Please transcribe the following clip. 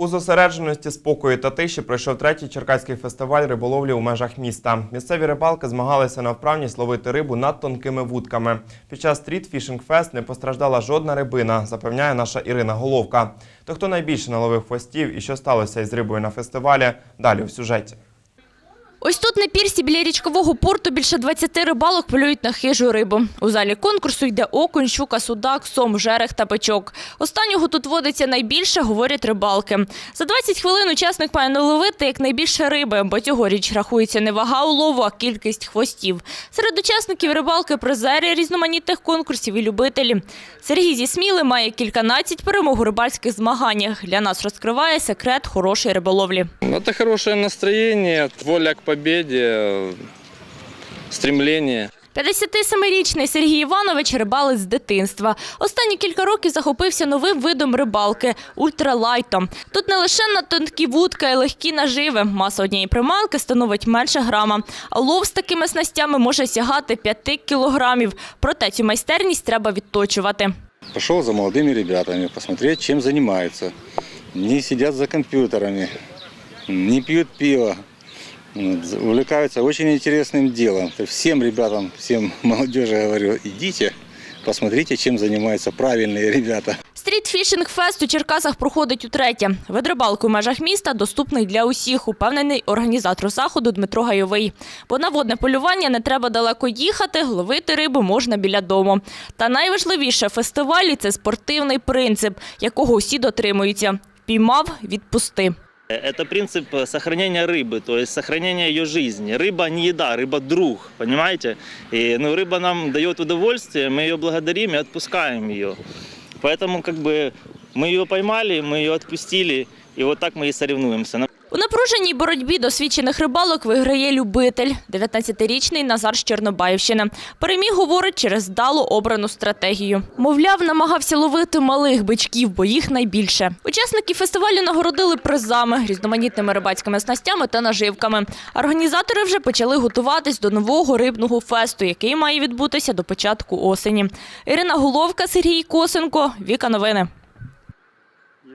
У зосередженості спокою та тиші пройшов третій черкаський фестиваль риболовлі у межах міста. Місцеві рибалки змагалися на вправність ловити рибу над тонкими вудками. Під час стріт фішинг фест не постраждала жодна рибина, запевняє наша Ірина Головка. То хто найбільше наловив хвостів і що сталося із рибою на фестивалі? Далі у сюжеті. Ось тут на пірсі біля річкового порту більше 20 рибалок полюють на хижу рибу. У залі конкурсу йде окунь, щука, судак, сом, жерех та бичок. Останнього тут водиться найбільше, говорять рибалки. За 20 хвилин учасник має наловити якнайбільше риби, бо цьогоріч рахується не вага улову, а кількість хвостів. Серед учасників рибалки призери різноманітних конкурсів і любителі. Сергій зі Сміли має кільканадцять перемог у рибальських змаганнях. Для нас розкриває секрет хорошої риболовлі. Это хорошее настроение, воля к победе, стремление. 57-річний Сергій Іванович рибалить з дитинства. Останні кілька років захопився новим видом рибалки – ультралайтом. Тут не лише на тонкі вудки, а й легкі наживи. Маса однієї приманки становить менше грама. А лов з такими снастями може сягати 5 кілограмів. Проте цю майстерність треба відточувати. Пошел за молодыми ребятами посмотреть, чем занимаются. Не сидят за компьютерами, не пьют пиво. Увлекаются очень интересным делом. Всем ребятам, всем молодежи говорю, идите, посмотрите, чем занимаются правильные ребята. Стрітфішинг фест у Черкасах проходить утретє. Вид рибалки у межах міста доступний для усіх, упевнений організатор заходу Дмитро Гайовий. Бо на водне полювання не треба далеко їхати, ловити рибу можна біля дому. Та найважливіше в фестивалі це спортивний принцип, якого усі дотримуються. Піймав, відпусти. Это принцип э, сохранения рыбы, то есть сохранения ее жизни. Рыба не еда, рыба друг, понимаете? И ну, рыба нам дает удовольствие, мы ее благодарим и отпускаем ее. Поэтому как бы мы ее поймали, мы ее отпустили, и вот так мы и соревнуемся. У напруженій боротьбі досвідчених рибалок виграє любитель – 19-річний Назар з Чорнобаївщини. Переміг, говорить, через вдало обрану стратегію. Мовляв, намагався ловити малих бичків, бо їх найбільше. Учасники фестивалю нагородили призами, різноманітними рибацькими снастями та наживками. Організатори вже почали готуватись до нового рибного фесту, який має відбутися до початку осені. Ірина Головка, Сергій Косенко, Віка Новини.